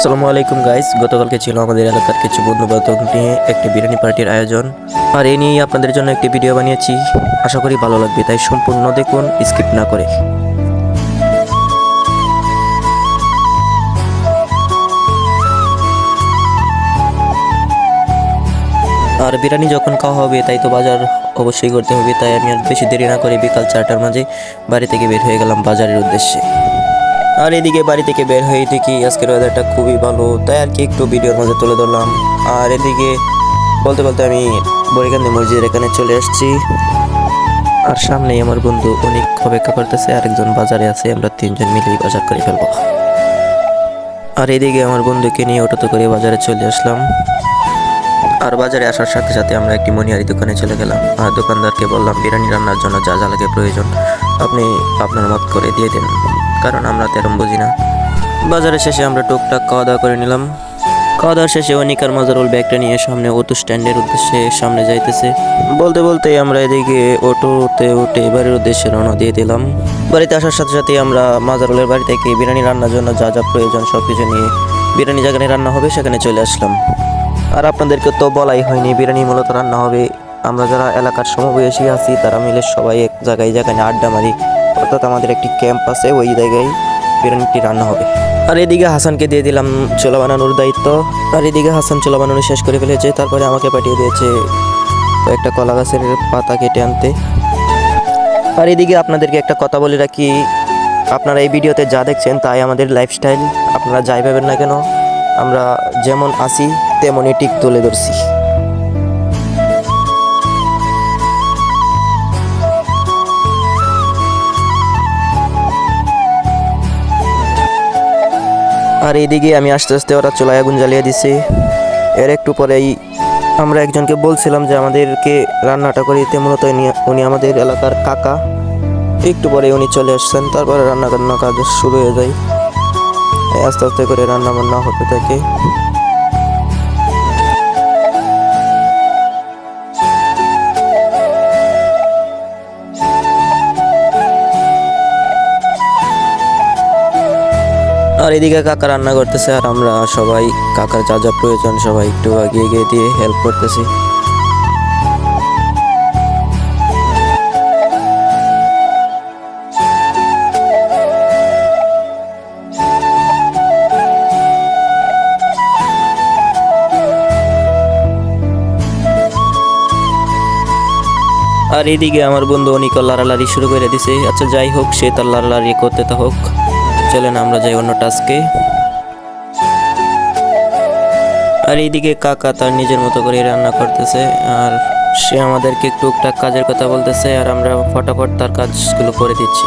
আসসালামু আলাইকুম গাইস গতকালকে ছিল আমাদের এলাকার কিছু বন্ধু বান্ধব নিয়ে একটি বিরিয়ানি পার্টির আয়োজন। আর এ নিয়েই আপনাদের জন্য একটি ভিডিও বানিয়েছি। আশা করি ভালো লাগবে, তাই সম্পূর্ণ দেখুন স্কিপ না করে। আর বিরিয়ানি যখন খাওয়া হবে, তাই তো বাজার অবশ্যই করতে হবে, তাই আমি আর বেশি দেরি না করে বিকাল চারটার মাঝে বাড়ি থেকে বের হয়ে গেলাম বাজারের উদ্দেশ্যে। আর এদিকে বাড়ি থেকে বের হয়ে দেখি আজকের ওয়েদারটা খুবই ভালো। তাই আর কি একটু ভিডিওর মাঝে তুলে ধরলাম। আর এদিকে বলতে বলতে আমি বরিকান্দি মসজিদের এখানে চলে এসেছি আর সামনেই আমার বন্ধু অনেক অপেক্ষা করতেছে আরেকজন বাজারে আছে, আমরা তিনজন মিলেই বাজার করে ফেলব। আর এদিকে আমার বন্ধুকে নিয়ে অটোতে করে বাজারে চলে আসলাম। আর বাজারে আসার সাথে সাথে আমরা একটি মনিহারি দোকানে চলে গেলাম। আর দোকানদারকে বললাম, বিরিয়ানি রান্নার জন্য যা যা লাগে প্রয়োজন, আপনি আপনার মত করে দিয়ে দিন। কারণ আমরা তেরম বুঝি না। বাজারের শেষে আমরা টুকটাক খাওয়া দাওয়া করে নিলাম। খাওয়া দাওয়া শেষে অনিকার মজারুল ব্যাগটা নিয়ে সামনে অটো স্ট্যান্ডের উদ্দেশ্যে সামনে যাইতেছে। বলতে বলতে আমরা এদিকে অটোতে উঠে বাড়ির উদ্দেশ্যে রওনা দিয়ে দিলাম। বাড়িতে আসার সাথে সাথে আমরা মাজারুলের বাড়ি থেকে বিরিয়ানি রান্নার জন্য যা যা প্রয়োজন সব কিছু নিয়ে বিরিয়ানি যেখানে রান্না হবে সেখানে চলে আসলাম। আর আপনাদেরকে তো বলাই হয়নি, বিরিয়ানি মূলত রান্না হবে। আমরা যারা এলাকার সমবয়সী আছি, তারা মিলে সবাই এক জায়গায় যেখানে আড্ডা মারি অর্থাৎ আমাদের একটি ক্যাম্প আছে ওই জায়গায় বিরিয়ানিটি রান্না হবে। আর এদিকে হাসানকে দিয়ে দিলাম চোলা বানানোর দায়িত্ব। আর এদিকে হাসান চোলা বানানো শেষ করে ফেলেছে, তারপরে আমাকে পাঠিয়ে দিয়েছে কয়েকটা কলা গাছের পাতা কেটে আনতে। আর এদিকে আপনাদেরকে একটা কথা বলে রাখি, আপনারা এই ভিডিওতে যা দেখছেন তাই আমাদের লাইফস্টাইল আপনারা যাই পাবেন না কেন, আমরা যেমন আসি তেমনই ঠিক তুলে ধরছি। আর এইদিকে আমি আস্তে আস্তে ওরা চলে আগুন জ্বালিয়ে দিছে। এর একটু পরেই আমরা একজনকে বলছিলাম যে আমাদেরকে রান্নাটা করে দিতে মূলত উনি আমাদের এলাকার কাকা। একটু পরে উনি চলে আসছেন, তারপরে রান্না কান্না কাজ শুরু হয়ে যায়। আস্তে আস্তে করে রান্না বান্না হতে থাকে। আর এদিকে কাকা রান্না করতেছে আর আমরা সবাই কাকার যা যা প্রয়োজন সবাই একটু এগিয়ে গিয়ে দিয়ে হেল্প করতেছি। আর এদিকে আমার বন্ধু অনিক লাড়ালাড়ি শুরু করে দিছে। আচ্ছা যাই হোক, সে তার লাড়ালাড়ি করতে তা হোক চলেন আমরা যাই অন্য টাস্কে আর এইদিকে কাকা তার নিজের মতো করে রান্না করতেছে, আর সে আমাদেরকে টুকটাক কাজের কথা বলতেছে, আর আমরা ফটাফট তার কাজগুলো করে দিচ্ছি।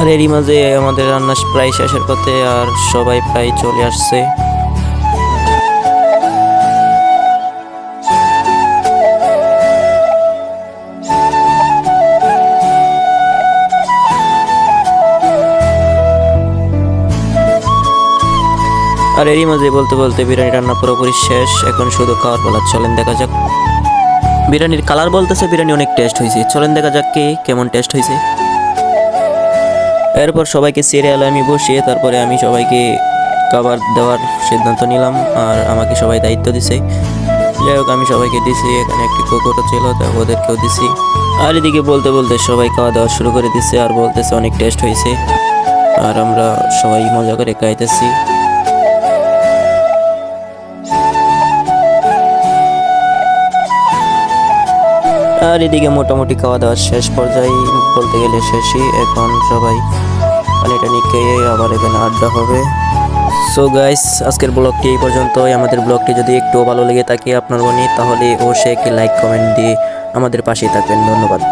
আর এরই মাঝে আমাদের রান্না প্রায় শেষের পথে আর সবাই প্রায় চলে আসছে। আর এরই মাঝে বলতে বলতে বিরিয়ানি রান্না পুরোপুরি শেষ। এখন শুধু খাওয়ার বলা চলেন দেখা যাক। বিরিয়ানির কালার বলতেছে বিরিয়ানি অনেক টেস্ট হয়েছে। চলেন দেখা যাক কে কেমন টেস্ট হয়েছে। এরপর সবাইকে সিরিয়ালে আমি বসিয়ে তারপরে আমি সবাইকে খাবার দেওয়ার সিদ্ধান্ত নিলাম। আর আমাকে সবাই দায়িত্ব দিছে। যাই হোক, আমি সবাইকে দিছি। এখানে একটি কুকুরও ছিল, তা ওদেরকেও দিছি। আর এদিকে বলতে বলতে সবাই খাওয়া দাওয়া শুরু করে দিছে। আর বলতেছে অনেক টেস্ট হয়েছে। আর আমরা সবাই মজা করে খাইতেছি। আর এদিকে মোটামুটি খাওয়া দাওয়া শেষ পর্যায়ে বলতে গেলে শেষই। এখন সবাই পানি টানি খেয়ে আবার এখানে আড্ডা হবে। সো গাইস আজকের ব্লগটি এই পর্যন্তই। আমাদের ব্লগটি যদি একটু ভালো লেগে থাকে আপনার মনে, তাহলে অবশ্যই একটি লাইক কমেন্ট দিয়ে আমাদের পাশেই থাকবেন। ধন্যবাদ।